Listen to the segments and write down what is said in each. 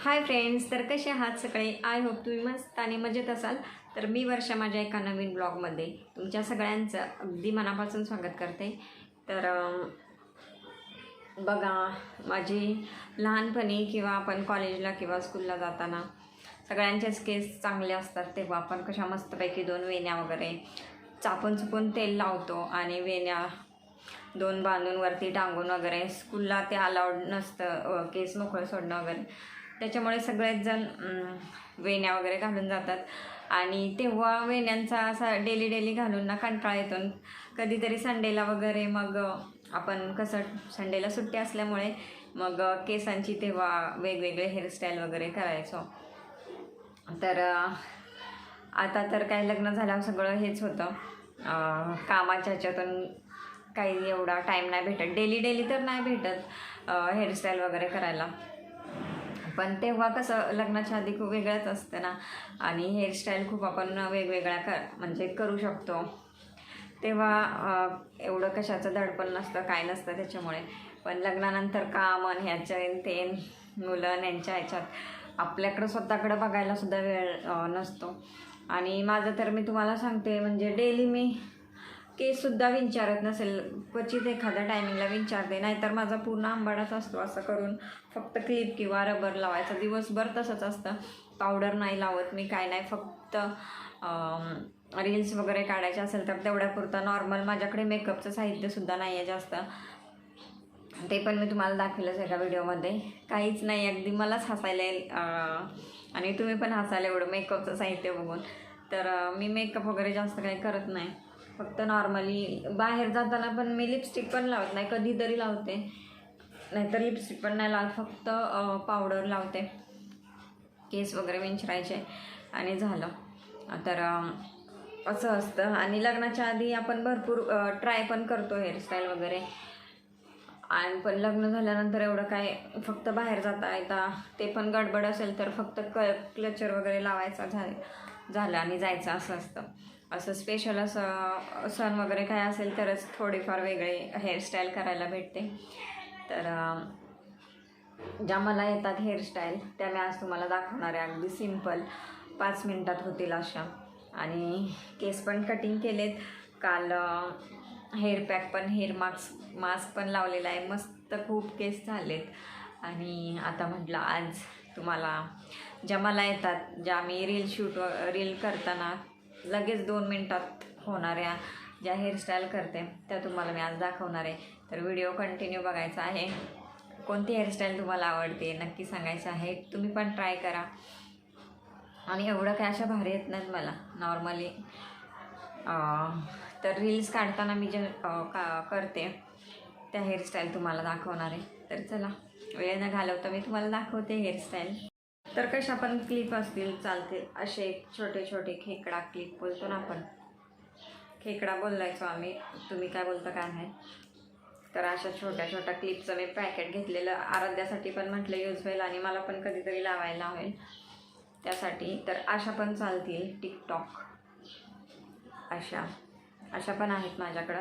Hi friends तर कसे आहात सगळे? आय होप तुम्ही मस्त आणि मजेत असाल. तर मी वर्षा माझ्या एका नवीन ब्लॉगमध्ये तुमच्या सगळ्यांचं अगदी मनापासून स्वागत करते. तर बघा माझी लहानपणी किंवा आपण कॉलेजला किंवा स्कूलला जाताना सगळ्यांचेच केस चांगले असतात. तेव्हा आपण कशा मस्तपैकी दोन वेण्या वगैरे चापून चुपून तेल लावतो आणि वेण्या दोन बांधून वरती टांगून वगैरे स्कूलला ते अलाउड नसतं केस मोकळं सोडणं वगैरे. त्याच्यामुळे सगळेच जण वेण्या वगैरे घालून जातात. आणि तेव्हा वेण्यांचा असा डेली डेली घालून ना कंटाळा येतो. कधीतरी संडेला वगैरे मग आपण कसं संडेला सुट्टी असल्यामुळे मग केसांची तेव्हा वेगवेगळे हेअरस्टाईल वगैरे करायचो. तर आता तर काय लग्न झाल्यावर सगळं हेच होतं. कामाच्या ह्याच्यातून काही एवढा टाईम नाही भेटत. डेली डेली तर नाही भेटत हेअरस्टाईल वगैरे करायला. पण तेव्हा कसं लग्नाच्या आधी खूप वेगळंच असतं ना. आणि हेअरस्टाईल खूप आपण वेगवेगळ्या कर म्हणजे करू शकतो. तेव्हा एवढं कशाचं दडपण नसतं काय नसतं त्याच्यामुळे. पण लग्नानंतर काम आणि ह्याच्या ते मुलं यांच्या ह्याच्यात आपल्याकडं स्वतःकडं बघायला सुद्धा वेळ नसतो. आणि माझं तर मी तुम्हाला सांगते म्हणजे डेली मी केससुद्धा विचारत नसेल. क्वचित एखाद्या टायमिंगला विचारते. नाहीतर माझा पूर्ण आंबाडाच असतो असं करून फक्त क्लिप किंवा रबर लावायचं. दिवसभर तसंच असतं. पावडर नाही लावत मी काय नाही. फक्त रील्स वगैरे काढायचे असेल तर तेवढ्यापुरतं नॉर्मल माझ्याकडे मेकअपचं साहित्यसुद्धा नाही आहे जास्त. ते पण मी तुम्हाला दाखवलंच एका व्हिडिओमध्ये काहीच नाही. अगदी मलाच हसायला येईल आणि तुम्ही पण हसायला एवढं मेकअपचं साहित्य बघून. तर मी मेकअप वगैरे जास्त काही करत नाही. फक्त नॉर्मली बाहेर जाताना पण मी लिपस्टिक पण लावत नाही कधीतरी लावते. नाहीतर लिपस्टिक पण नाही लावत फक्त पावडर लावते. केस वगैरे विंचरायचे. आणि झालं. तर असं असतं. आणि लग्नाच्या आधी आपण भरपूर ट्राय पण करतो हेअरस्टाईल वगैरे. आणि पण लग्न झाल्यानंतर एवढं काय फक्त बाहेर जाता येता ते पण गडबड असेल तर फक्त क क्लचर वगैरे लावायचा झालं झालं आणि जायचं असं असतं. असं स्पेशल असं सण वगैरे काय असेल तरच थोडीफार वेगळे हेअरस्टाईल करायला भेटते. तर ज्या मला येतात हेअरस्टाईल त्या मी आज तुम्हाला दाखवणार आहे. अगदी सिंपल पाच मिनटात होतील अशा. आणि केस पण कटिंग केलेत. काल हेअर पॅक पण हेअर मास्क मास्क पण लावलेला आहे. मस्त खूप केस झालेत. आणि आता म्हटलं आज तुम्हाला ज्या मला येतात ज्या मी रील शूट रील करताना लगेच दोन मिनटात होणाऱ्या ज्या हेअरस्टाईल करते त्या तुम्हाला मी आज दाखवणार आहे. तर व्हिडिओ कंटिन्यू बघायचा आहे. कोणती हेअरस्टाईल तुम्हाला आवडते नक्की सांगायचं आहे. तुम्ही पण ट्राय करा. आणि एवढं काय अशा भारी येत नाहीत मला. नॉर्मली तर रील्स काढताना मी जे का करते त्या हेअरस्टाईल तुम्हाला दाखवणार आहे. तर चला वेळ न घालवता मी तुम्हाला दाखवते हेअरस्टाईल तर कशा पण क्लिप असतील चालतील. असे छोटे छोटे खेकडा क्लिप बोलतो ना आपण. खेकडा बोलायचो आम्ही. तुम्ही काय बोलता काय नाही. तर अशा छोट्या छोट्या क्लिपचं मी पॅकेट घेतलेलं. आराध्यासाठी पण म्हटलं यूज होईल आणि मला पण कधीतरी लावायला होईल त्यासाठी. तर अशा पण चालतील टिकटॉक अशा. अशा पण आहेत माझ्याकडं.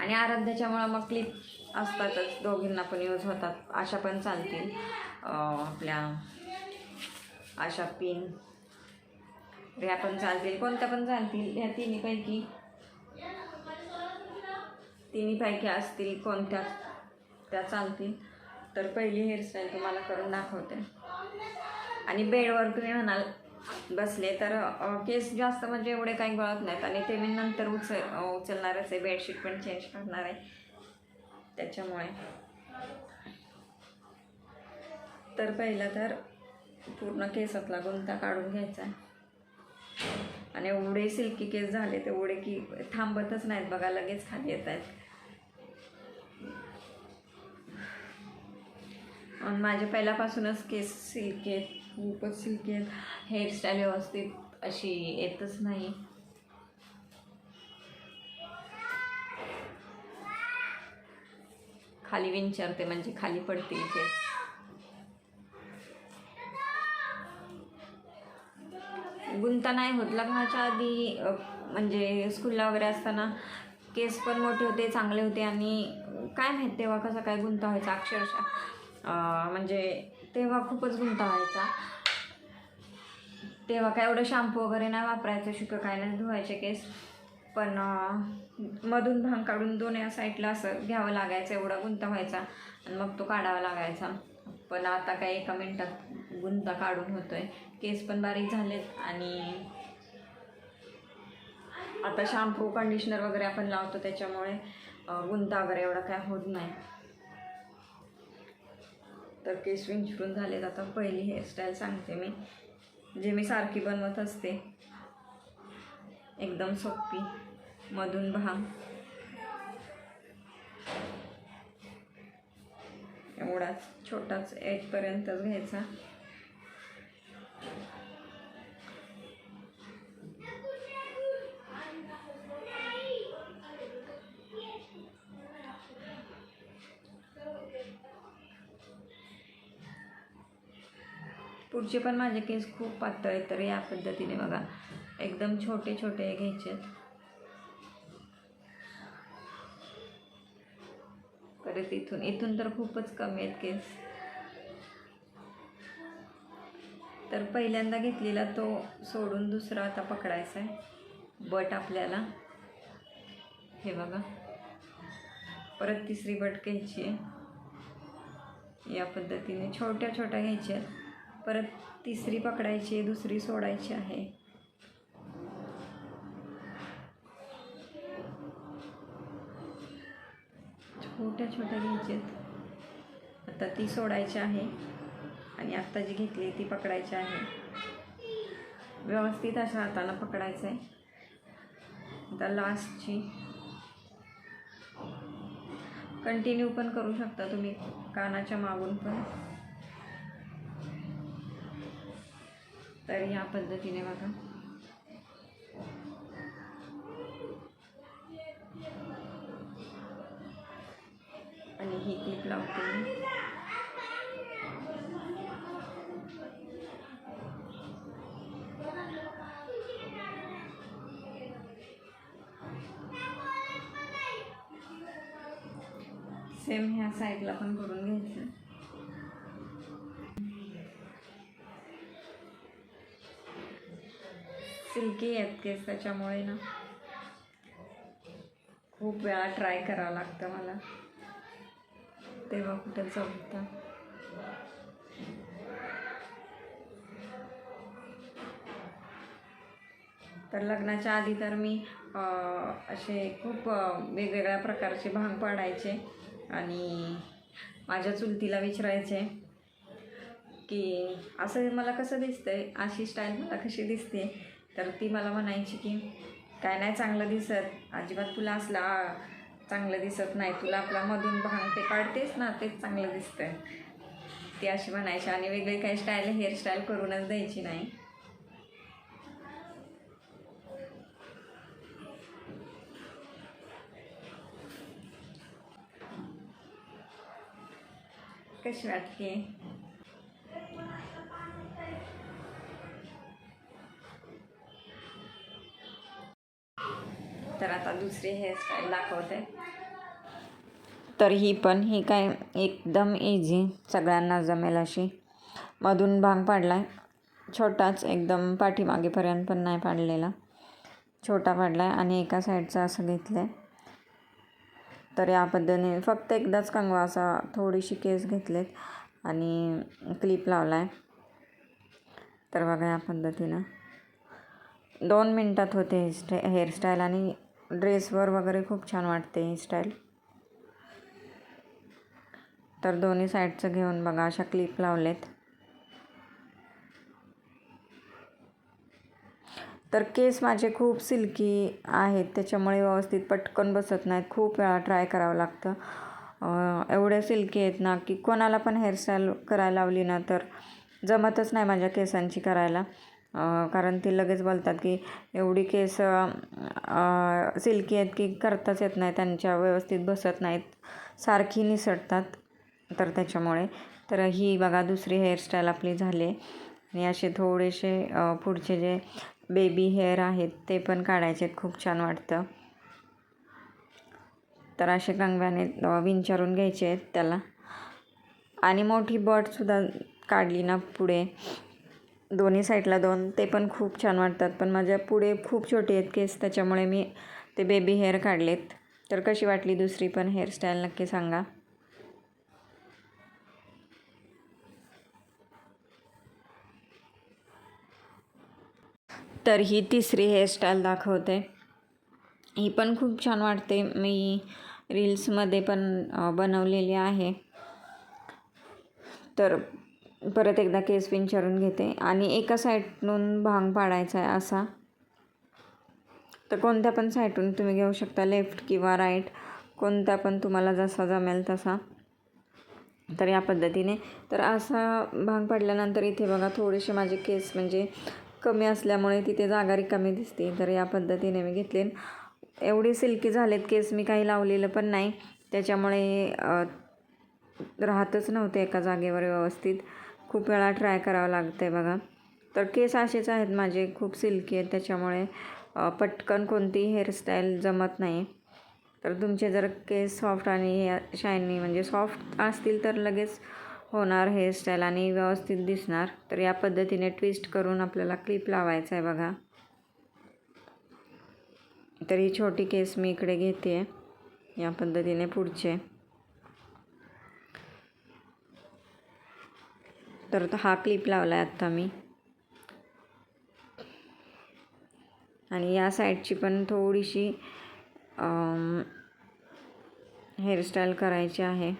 आणि आराध्याच्यामुळं मग क्लिप असतातच. दोघींना पण यूज होतात. अशा पण चालतील. आपल्या अशा पिन. ह्या पण चालतील. कोणत्या पण चालतील. ह्या तिन्हीपैकी तिन्हीपैकी असतील कोणत्या त्या चालतील. तर पहिली हेअरस्टाईल तुम्हाला करून दाखवते. आणि बेडवर तुम्ही म्हणाल बसले तर केस जास्त म्हणजे एवढे काही गळत नाहीत. आणि ते मी नंतर उचल उचलणारच आहे. बेडशीट पण चेंज करणार आहे. त्याच्यामुळे. तर पहिलं तर पूर्ण केसातला गुंता काढून घ्यायचा. आणि एवढे सिल्की केस झाले तेवढे की थांबतच नाहीत बघा लगेच खाली येत आहेत. आणि माझे पहिल्यापासूनच केस सिल्की आहेत खूपच सिल्की आहेत. हेअरस्टाईल व्यवस्थित अशी येतच नाही. खाली विंचरते म्हणजे खाली पडतील केस. गुंता नाही होत. लग्नाच्या आधी म्हणजे स्कूलला वगैरे असताना केस पण मोठे होते चांगले होते आणि काय माहीत तेव्हा कसा काय गुंता व्हायचा अक्षरशः. म्हणजे तेव्हा खूपच गुंता व्हायचा. तेव्हा काय एवढं शॅम्पू वगैरे नाही वापरायचं शुक काय नाही धुवायचे केस. पण मधून भांग काढून दोन्ही साईडला असं घ्यावं लागायचं एवढा गुंता व्हायचा. आणि मग तो काढावा लागायचा. पण आता काय एका मिनटात गुंता काढून होतो आहे केस पण बारीक झालेत आणि आता शॅम्पू कंडिशनर वगैरे आपण लावतो त्याच्यामुळे गुंता वगैरे एवढा काय होत नाही. तर केस विंचरून झालेत. आता पहिली हेअरस्टाईल सांगते मी. जे मी सारखी बनवत असते. एकदम सोपी मधून भांग. एवढाच छोटाच एटपर्यंतच घ्यायचा. पुढचे पण माझे केस खूप पातळ आहेत तर या पद्धतीने बघा. एकदम छोटे छोटे घ्यायचे परत इथून इथून तर खूपच कमी आहेत केस. तर पहिल्यांदा घेतलेला तो सोडून दुसरा आता पकडायचा आहे बट आपल्याला हे बघा. परत तिसरी बट घ्यायची आहे या पद्धतीने छोट्या छोट्या घ्यायच्या आहेत परत तिसरी पकडायची आहे दुसरी सोडायची आहे. छोट्या छोट्या घ्यायचे आहेत आता ती सोडायची आहे आणि आत्ता जी घेतली ती पकडायची आहे. व्यवस्थित अशा हाताला पकडायचं आहे आता लास्टची कंटिन्यू पण करू शकता तुम्ही कानाच्या मागून पण. तर या पद्धतीने बघा. ही क्लिप लावते. मी सेम ह्या साईडला पण करून घ्यायचं. सिल्की आहेत केस त्याच्यामुळे ना. खूप वेळा ट्राय करावं लागतं मला. तेव्हा कुठे चौथा तर लग्नाच्या आधी तर मी असे खूप वेगवेगळ्या प्रकारचे भांग पाडायचे आणि माझ्या चुलतीला विचारायचे की असं मला कसं दिसतंय? अशी स्टाईल मला कशी दिसते? तर ती मला म्हणायची की काय नाही चांगलं दिसत. अजिबात तुला असला चांगलं दिसत नाही. तुला आपला मधून भांग ते काढतेस ना तेच चांगलं दिसतंय. ती अशी म्हणायची आणि वेगळी काही स्टाईल हेअरस्टाईल करूनच द्यायची नाही. कशी वाटते तर आता दुसरी हेअरस्टाईल दाखवते. तर ही पण ही काय एकदम इझी सगळ्यांना जमेल अशी. मधून भांग पाडला आहे छोटाच एकदम पाठीमागेपर्यंत पण नाही पाडलेला. छोटा पाडला आहे आणि एका साईडचा असं घेतलं आहे तर या पद्धतीने फक्त एकदाच कंगवा असा थोडीशी केस घेतलेत आणि क्लिप लावला आहे तर बघा या पद्धतीनं. दोन मिनटात होते हेअरस्टा हेअरस्टाईल आणि ड्रेसवर वगैरे खूप छान वाटते ही स्टाईल तर दोन्ही साईडचं घेऊन बघा अशा क्लिप लावलेत. तर केस माझे खूप सिल्की आहेत त्याच्यामुळे व्यवस्थित पटकन बसत नाहीत. खूप वेळा ट्राय करावं लागतं. एवढे सिल्की आहेत ना की कोणाला पण हेअरस्टाईल करायला लावली ना तर जमतच नाही माझ्या केसांची करायला. कारण ते लगेच बोलतात की एवढी केस सिल्की आहेत की करताच येत नाही त्यांच्या व्यवस्थित बसत नाहीत. सारखी निसटतात तर त्याच्यामुळे. तर ही बघा दुसरी हेअरस्टाईल आपली झाली आहे. आणि असे थोडेसे पुढचे जे बेबी हेअर आहेत ते पण काढायचे आहेत. खूप छान वाटतं. तर असे कंगव्याने विचारून विंचारून घ्यायचे आहेत त्याला. आणि मोठी बटसुद्धा काढली ना पुढे. दोन्ही साईडला दोन. ते पण खूप छान वाटतात. पण माझ्या पुढे खूप छोटे आहेत केस त्याच्यामुळे मी ते बेबी हेअर काढलेत. तर कशी वाटली दुसरी पण हेअरस्टाईल नक्की सांगा. तर ही तिसरी हेअरस्टाईल दाखवते. ही पण खूप छान वाटते. मी रील्समध्ये पण बनवलेली आहे. तर परत एकदा केस विंचरून घेते. आणि एका साईडून भांग पाडायचा आहे असा. तर कोणत्या पण साईडून तुम्ही घेऊ शकता लेफ्ट किंवा राईट. कोणत्या पण तुम्हाला जसा जमेल तसा. तर या पद्धतीने. तर असा भांग पाडल्यानंतर इथे बघा थोडेसे माझे केस म्हणजे कमी असल्यामुळे तिथे जागा रिकामी दिसते. तर या पद्धतीने मी घेतले. एवढे सिल्की झालेत केस मी काही लावलेलं पण नाही. त्याच्यामुळे राहतच नव्हते एका जागेवर व्यवस्थित. खूप वेळा ट्राय करावं लागतं आहे बघा. तर केस असेच आहेत माझे खूप सिल्की आहेत. त्याच्यामुळे पटकन कोणतीही हेअरस्टाईल जमत नाही. तर तुमचे जर केस सॉफ्ट आणि शायनी म्हणजे सॉफ्ट असतील तर लगेच होणार हेअरस्टाईल आणि व्यवस्थित दिसणार. तर या पद्धतीने ट्विस्ट करून आपल्याला क्लिप लावायचा आहे बघा. तर ही छोटी केस मी इकडे घेते या पद्धतीने पुढचे. तर तो हा क्लिप लावला आहे आत्ता मी. आणि या साईडची पण थोडीशी हेअरस्टाईल करायची आहे.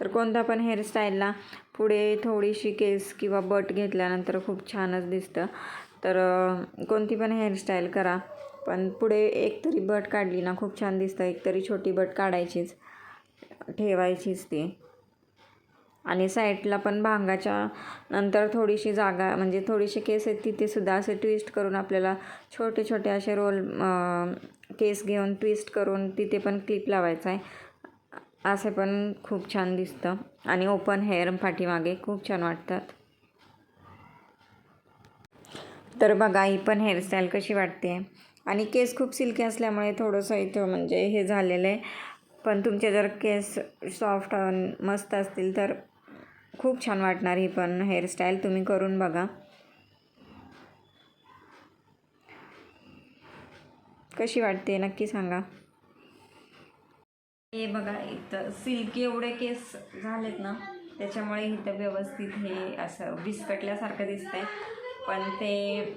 तर कोणत्या पण हेअरस्टाईलला पुढे थोडीशी केस किंवा बट घेतल्यानंतर खूप छानच दिसतं. तर कोणती पण हेअरस्टाईल करा. पण पुढे एक तरी बट काढली ना खूप छान दिसतं. एक तरी छोटी बट काढायचीच. ठेवायचीच ती. आणि साईडला पण भांगाच्या नंतर थोडीशी जागा म्हणजे थोडीशी केस आहेत तिथे सुद्धा असे ट्विस्ट करून आपल्याला छोटे छोटे असे रोल केस घेऊन ट्विस्ट करून तिथे पण क्लिप लावायचा आहे. असे पण खूप छान दिसतं. आणि ओपन हेअर पाठीमागे खूप छान वाटतात. तर बघा ही पण हेअरस्टाईल कशी वाटते. आणि केस खूप सिल्की असल्यामुळे थोडंसं इथं म्हणजे हे झालेलं आहे. पण तुमचे जर केस सॉफ्ट मस्त असतील तर खूप छान वाटणार ही पण हेअरस्टाईल तुम्ही करून बघा. कशी वाटते नक्की सांगा. हे बघा इथं सिल्की एवढे केस झालेत ना त्याच्यामुळे इथं व्यवस्थित हे असं विस्कटल्यासारखं दिसतंय. पण ते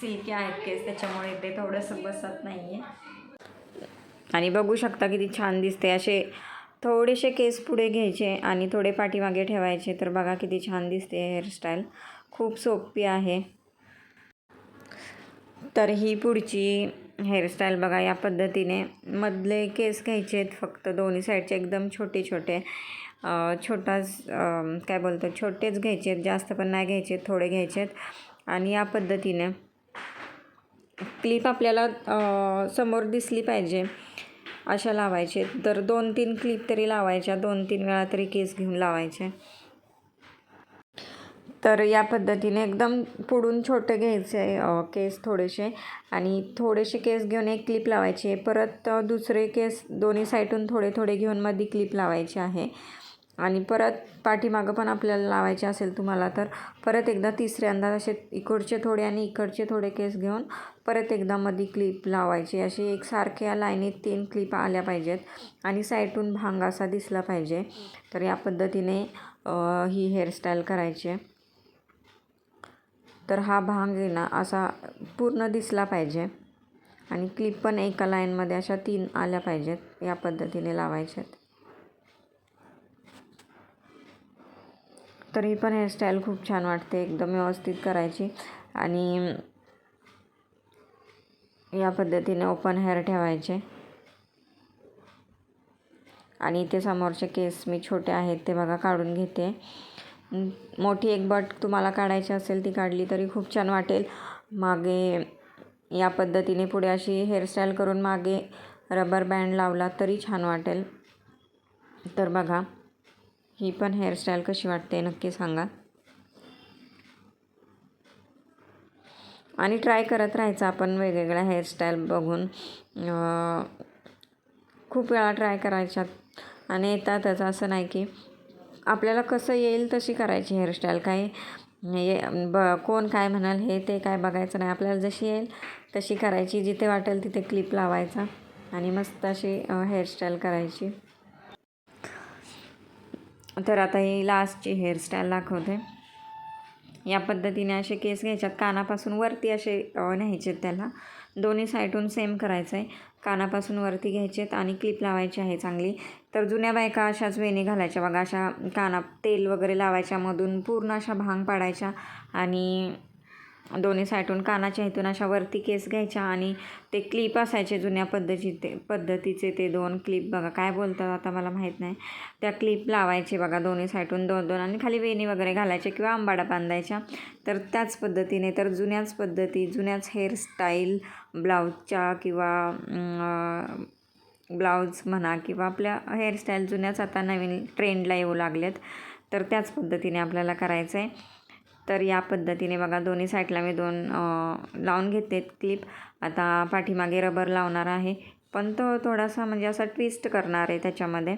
सिल्की आहेत केस त्याच्यामुळे ते थोडंसं बसत नाही आहे आणि बघू शकता किती छान दिसते. असे थोडेसे केस पुढे घ्यायचे आणि थोडे पाठीमागे ठेवायचे. तर बघा किती छान दिसते हेअरस्टाईल खूप सोपी आहे. तर ही पुढची हेअरस्टाईल बघा या पद्धतीने. मधले केस घ्यायचे आहेत फक्त दोन्ही साईडचे एकदम छोटे छोटे. छोटाच काय बोलतो छोटेच घ्यायचे आहेत. जास्त पण नाही घ्यायचे थोडे घ्यायचे आहेत. आणि या पद्धतीने क्लिप आपल्याला समोर दिसली पाहिजे अशा लावायचे. तर दोन तीन क्लिप तरी लावायच्या दोन तीन वेळा तरी केस घेऊन लावायचे. तर या पद्धतीने एकदम पुढून छोटे घ्यायचे केस थोडेसे. आणि थोडेसे केस घेऊन एक क्लिप लावायची. आहे परत दुसरे केस दोन्ही साईडून थोडे थोडे घेऊन मध्ये क्लिप लावायची आहे. आणि परत पाठीमागं पण आपल्याला लावायचे असेल तुम्हाला तर परत एकदा तिसऱ्यांदा असे इकडचे थोडे आणि इकडचे थोडे केस घेऊन परत एकदा मध्ये क्लिप लावायची. अशी एकसारख्या लाईनीत तीन क्लिप आल्या पाहिजेत आणि साईडून भांग असा दिसला पाहिजे. तर या पद्धतीने ही हेअरस्टाईल करायची. तर हा भांग आहे ना असा पूर्ण दिसला पाहिजे. आणि क्लिप पण एका लाईनमध्ये अशा तीन आल्या पाहिजेत या पद्धतीने लावायच्यात. तर ही पण हेअरस्टाईल खूप छान वाटते एकदम व्यवस्थित करायची. आणि या पद्धतीने ओपन हेअर ठेवायचे. आणि इथे समोरचे केस मी छोटे आहेत ते बघा काढून घेते. मोठी एक बट तुम्हाला काढायची असेल ती काढली तरी खूप छान वाटेल. मागे या पद्धतीने पुढे अशी हेअरस्टाईल करून मागे रबर बँड लावला तरी छान वाटेल. तर बघा ही पण हेअरस्टाईल कशी वाटते नक्की सांगा. आणि ट्राय करत राहायचं आपण वेगवेगळ्या हेअरस्टाईल बघून. खूप वेळा ट्राय करायच्यात आणि येतातच. असं नाही की आपल्याला कसं येईल तशी करायची हेअरस्टाईल काही ये ब कोण काय म्हणाल हे ते काय बघायचं नाही. आपल्याला जशी येईल तशी करायची. जिथे वाटेल तिथे क्लिप लावायचा आणि मस्त अशी हेअरस्टाईल करायची. तर आता ही लास्टची हेअरस्टाईल दाखवते. या पद्धतीने असे केस घ्यायच्यात. कानापासून वरती असे न्यायचे त्याला. दोन्ही साईडून सेम करायचं आहे कानापासून वरती घ्यायचेत आणि क्लिप लावायची आहे चांगली. तर जुन्या बायका अशाच वेणी घालायच्या. बघा अशा काना तेल वगैरे लावायच्या मधून पूर्ण अशा भांग पाडायच्या आणि दोन्ही साईडून कानाच्या इथून अशा वरती केस घ्यायच्या आणि ते क्लिप असायचे जुन्या पद्धतीचे ते पद्धतीचे ते दोन क्लिप. बघा काय बोलतात आता मला माहीत नाही. त्या क्लिप लावायचे बघा दोन्ही साईडून दोन दोन आणि खाली वेणी वगैरे घालायच्या किंवा आंबाडा बांधायच्या. तर त्याच पद्धतीने तर जुन्याच पद्धती जुन्याच हेअरस्टाईल ब्लाऊजच्या किंवा ब्लाऊज म्हणा किंवा आपल्या हेअरस्टाईल जुन्याच आता नवीन ट्रेंडला येऊ लागल्यात तर त्याच पद्धतीने आपल्याला करायचं आहे तर या पद्धतीने बघा दोन्ही साईडला मी दोन लावून घेते क्लिप. आता पाठीमागे रबर लावणार आहे. पण तो थोडासा म्हणजे असा ट्विस्ट करणार आहे त्याच्यामध्ये.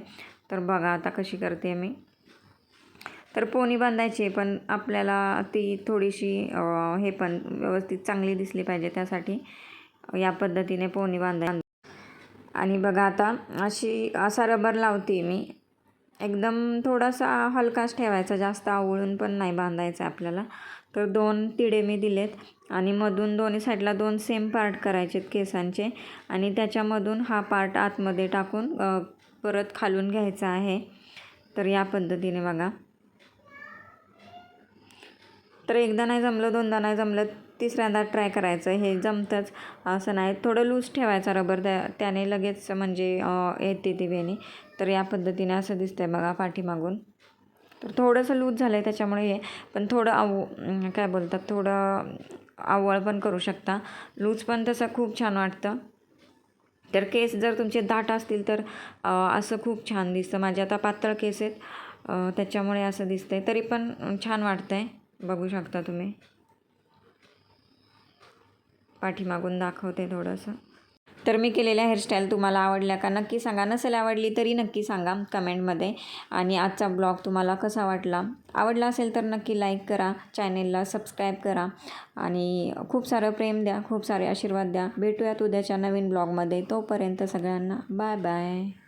तर बघा आता कशी करते मी. तर पोनी बांधायची आहे, पण आपल्याला ती थोडीशी हे पण व्यवस्थित चांगली दिसली पाहिजे त्यासाठी. या पद्धतीने पोनी बांधाय आणि बघा आता अशी असा रबर लावते मी. एकदम थोडासा हलकाच ठेवायचा जास्त आवळून पण नाही बांधायचा आपल्याला. तर दोन तिडे मी दिलेत आणि मधून दोन्ही साईडला दोन सेम पार्ट करायचेत केसांचे आणि त्याच्यामधून हा पार्ट आतमध्ये टाकून परत खालून घ्यायचा आहे. तर या पद्धतीने बघा. तर एकदा नाही जमलं दोनदा नाही जमलं तिसऱ्यांदा ट्राय करायचं. हे जमतंच. असं नाही. थोडं लूज ठेवायचा रबर त्या त्याने लगेच म्हणजे येते ती वेणी. तर या पद्धतीने असं दिसतंय बघा पाठीमागून. तर थोडंसं लूज झालं आहे त्याच्यामुळे हे पण थोडं आव काय बोलतात थोडं आवळ पण करू शकता. लूज पण तसं खूप छान वाटतं. तर केस जर तुमचे दाट असतील तर असं खूप छान दिसतं. माझे आता पातळ केस आहेत त्याच्यामुळे असं दिसतंय. तरी पण छान वाटतं आहे बघू शकता तुम्ही. पाठीमागून दाखवते थोडंसं. तर मी केलेल्या हेअरस्टाईल तुम्हाला आवडल्या का नक्की सांगा. नसेल आवडली तरी नक्की सांगा कमेंटमध्ये. आणि आजचा ब्लॉग तुम्हाला कसा वाटला? आवडला असेल तर नक्की लाईक करा. चॅनेलला सबस्क्राईब करा. आणि खूप सारं प्रेम द्या. खूप सारे आशीर्वाद द्या. भेटूयात उद्याच्या नवीन ब्लॉगमध्ये. तोपर्यंत सगळ्यांना बाय बाय